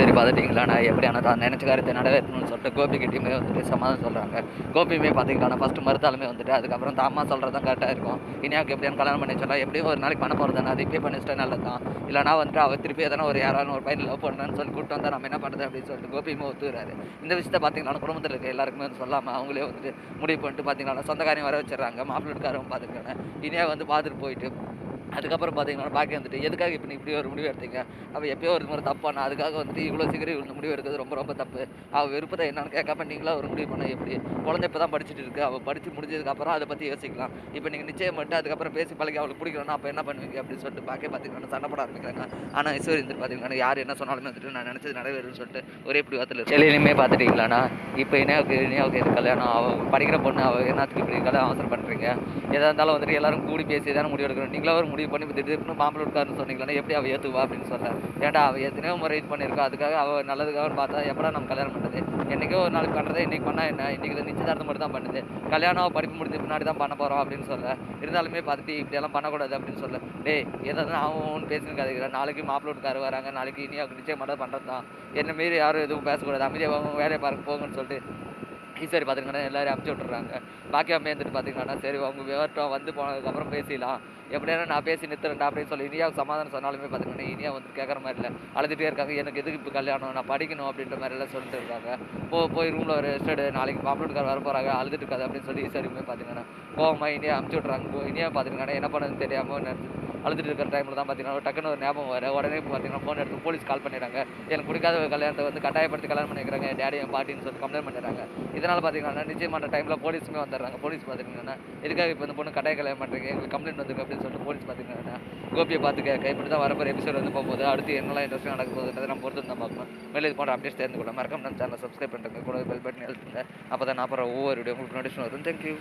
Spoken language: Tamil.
சரி பார்த்துட்டிங்களா? நான் எப்படியான தான் நினச்ச காரியத்தை நிறைவேற்றணும்னு சொல்லிட்டு கோபி கிட்டேயுமே வந்துட்டு சமாதானம் சொல்கிறாங்க கோபியுமே பார்த்தீங்களா ஃபஸ்ட்டு மறுத்தாலுமே வந்துட்டு அதுக்கப்புறம் தாமா அம்மா சொல்கிறது தான் கரெக்டாக இருக்கும். இனியாவுக்கு எப்படியான கல்யாணம் பண்ணி சொல்லலாம் எப்படியும் ஒரு நாளைக்கு பண்ண போகிறது தானே? அது இப்பயே பண்ணிச்சிட்டா நல்லது தான் இல்லைனா வந்துட்டு அவள் திருப்பி எதனா ஒரு யாராலும் ஒரு பையன் லவ் பண்ணுறேன்னு சொல்லி கூப்பிட்டு வந்தால் நம்ம என்ன பண்ணுறது அப்படின்னு சொல்லிட்டு கோபியுமே ஒத்துக்கிறாரு. இந்த விஷயத்தை பார்த்தீங்கன்னா குடும்பத்தில் இருக்க எல்லாருக்குமே வந்து சொல்லாமல் அவங்களே வந்துட்டு முடிவு பண்ணிட்டு பார்த்தீங்கன்னா சொந்தக்காரையும் வர வச்சிடுறாங்க. மாப்பிள்ளை பார்த்துருக்காங்க இனியா வந்து பார்த்துட்டு போயிட்டு அதுக்கப்புறம் பார்த்தீங்கன்னா பாக்கி வந்துட்டு எதுக்காக இப்போ நீ இப்படி ஒரு முடிவு எடுத்தீங்க? அவள் எப்பயோ ஒரு முறை தப்பானா அதுக்காக வந்துட்டு இவ்வளோ சீக்கிரம் இவ்வளோ முடிவு எடுக்கிறது ரொம்ப ரொம்ப தப்பு. அவள் விருப்பத்தை என்னன்னு கேட்காம நீங்களா ஒரு முடிவு பண்ண எப்படி? குழந்தை இப்போ தான் படிச்சுட்டு இருக்கு. அவள் படித்து முடிஞ்சதுக்கப்புறம் அதை பற்றி யோசிக்கலாம். இப்போ நீங்கள் நிச்சயம் பண்ணிட்டு அதுக்கப்புறம் பேசி பழகி அவளுக்கு பிடிக்கலன்னா அப்போ என்ன பண்ணுவீங்க? அப்படின்னு சொல்லிட்டு பாக்கே பார்த்தீங்கன்னா சண்டை போட ஆரம்பிக்கிறாங்க. ஆனால் ஈஸ்வரி வந்துட்டு பார்த்தீங்கன்னா யார் என்ன சொன்னாலுமே வந்துட்டு நான் நினச்சது நிறைவேறுன்னு சொல்லிட்டு ஒரே இப்படி வார்த்தையில் பார்த்துட்டீங்களாண்ணா? இப்போ இனியாவுக்கு இனியாவுக்கு கல்யாணம் அவன் படிக்கிற பொண்ணு அவள் என்னத்துக்கு இப்படி கல்யாணம் அவசரம் பண்ணுறீங்க எதாக இருந்தாலும் வந்துட்டு எல்லாரும் கூடி பேசி தானே முடிவு எடுக்கணும். நீங்களா ஒரு முடிவு பண்ணி திடீர்னு மாம்பழம் இருக்காருன்னு சொன்னீங்களா எப்படி அவள் ஏற்றுவா அப்படின்னு சொல்ல ஏன்டா அவள் எத்தனையோ முறை இது பண்ணியிருக்கா. அதுக்காக அவள் நல்லதுக்காக பார்த்தா எப்படா நம்ம கல்யாணம் பண்ணுறது என்றைக்கோ ஒரு நாள் பண்ணுறது இன்றைக்கி பண்ணால் என்ன? இன்றைக்கி நிச்சயதார்த்தம் மட்டும் தான் பண்ணுது. கல்யாணம் படிப்பு முடிஞ்ச பின்னாடி தான் பண்ண போகிறோம் அப்படின்னு சொல்ல இருந்தாலுமே பார்த்துட்டு இப்படியெல்லாம் பண்ணக்கூடாது அப்படின்னு சொல்ல டேய் எதாவது அவன் பேசுன்னு கதைக்கிறேன் நாளைக்கு மாப்பிள்ளை வீட்டுக்காரர் வராங்க நாளைக்கு இனி அவங்க நிச்சயம் மட்டும் பண்ணுறது தான். என்ன மீறி யாரும் எதுவும் பேசக்கூடாது. அமைதியாக வேலையை பார்க்க போங்கன்னு சொல்லிட்டு ஈஸ்வரி பார்த்துக்கிங்கன்னா எல்லோரும் அமுச்சு விட்டுறாங்க. பாக்கி அம்மா இருந்துட்டு பார்த்தீங்கன்னா சரி அவங்க விவரட்டம் வந்து போனதுக்கப்புறம் பேசிடலாம். எப்படியான நான் பேசி நிறுத்துறேன் அப்படின்னு சொல்லி இனியா சமாதானம் சொன்னாலுமே பார்த்தீங்கன்னா இனியா வந்து கேட்குற மாதிரி இல்லை. அழுதுகிட்டே இருக்காங்க. எனக்கு எதுக்கு இப்போ கல்யாணம்? நான் படிக்கணும் அப்படின்ற மாதிரி எல்லாம் சொல்லிட்டு இருக்காங்க. போ போய் ரூமில் ஒரு ரெஸ்ட் நாளைக்கு மாப்பிள்ளைக்கார் வர போகிறாங்க அழுதுட்டு இருக்காது அப்படின்னு சொல்லி ஈஸ்வரியுமே பார்த்தீங்கன்னா கோவமாக இனியா அமுச்சு விட்றாங்க இனியா பார்த்தீங்கன்னா என்ன பண்ணதுன்னு தெரியாமல் நினச்சி அழுதுட்டு இருக்கிற டைமில் தான் பார்த்தீங்கன்னா டக்குன்னு ஒரு ஞாபகம் வர உடனே பார்த்தீங்கன்னா ஃபோன் எடுத்து போலீஸ் கால் பண்ணிடுறாங்க. எனக்கு பிடிக்காத ஒரு கல்யாணத்தை வந்து கட்டாயப்படுத்தி கல்யாணம் பண்ணிக்கிறாங்க. டேடி என் பாட்டின்னு சொல்லி கம்ப்ளைண்ட் பண்ணிடுறாங்க. இதனால் பார்த்தீங்கன்னா நிச்சயமான டைமில் போலீஸுமே வந்துடுறாங்க. போலீஸ் பார்த்துக்கிங்கன்னா இதுக்காக இப்போ இந்த பொண்ணு கட்டாய கல்யாணம் பண்ணுறீங்க எங்களுக்கு கம்ப்ளைண்ட் வந்துருக்கு. அப்படின்னு சொல்லிட்டு போலீஸ் பார்த்துக்கிங்கன்னா கோபியை பார்த்துக்க கே தான் வரப்போகிற எபிசோட் வந்து போகும்போது அடுத்து என்னெல்லாம் இன்ட்ரெஸ்ட் நடக்க போகுதுன்றதை நம்ம பொறுத்து தான் பார்க்கணும் மேலே இது போன்ற அப்டேட்ஸ் தெரிந்து கொள்ள மறக்காம நம்ம சேனலை சப்ஸ்கிரைப் பண்ணுறேங்க கூட பெல் பட்டன் எழுதுங்க அப்போ தான் நான் அப்புறம் ஒவ்வொரு வீடியோ உங்களுக்கு நோட்டிஃபிகேஷன் வரும். தேங்க்யூ